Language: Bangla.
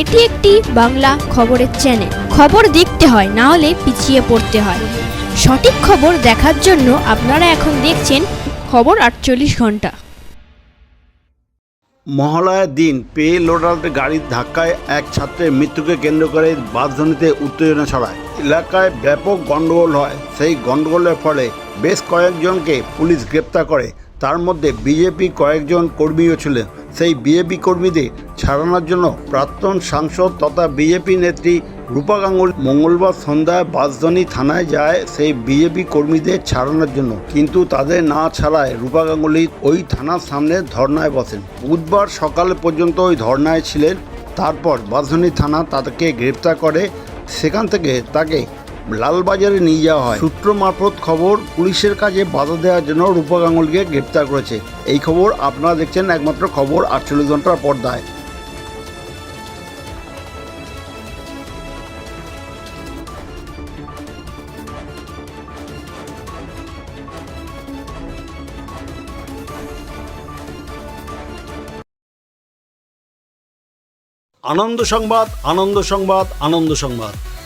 এটি একটি বাংলা খবরের চ্যানেল খবর দেখতে হয়, না হলে পিছিয়ে পড়তে হয়। সঠিক খবর দেখার জন্য আপনারা এখন দেখছেন খবর আটচল্লিশ ঘণ্টা। মহালয়ার দিন পে লোডার গাড়ির ধাক্কায় এক ছাত্রের মৃত্যুকে কেন্দ্র করে বাসধ্বনিতে উত্তেজনা ছড়ায়। এলাকায় ব্যাপক গণ্ডগোল হয়। সেই গণ্ডগোলের ফলে বেশ কয়েকজনকে পুলিশ গ্রেপ্তার করে। তার মধ্যে বিজেপি কয়েকজন কর্মীও ছিলেন। সেই বিজেপি কর্মীদের ছাড়ানোর জন্য প্রাক্তন সাংসদ তথা বিজেপি নেত্রী রূপা গাঙ্গুলি মঙ্গলবার সন্ধ্যায় বাসধনী থানায় যায় সেই বিজেপি কর্মীদের ছাড়ানোর জন্য। কিন্তু তাদের না ছাড়ায় রূপা গাঙ্গুলি ওই থানার সামনে ধর্নায় বসেন। বুধবার সকাল পর্যন্ত ওই ধর্নায় ছিলেন। তারপর বাসধনী থানা তাকে গ্রেপ্তার করে। সেখান থেকে তাকে লালবাজারে নিয়ে যাওয়া হয়। সূত্র মারফত খবর, পুলিশের কাজে বাধা দেওয়ার জন্য রূপা গাঙ্গুলিকে গ্রেপ্তার করেছে। এই খবর আপনারা দেখছেন একমাত্র খবর আটচল্লিশ ঘণ্টার পর্দায়। আনন্দ সংবাদ আনন্দ সংবাদ আনন্দ সংবাদ।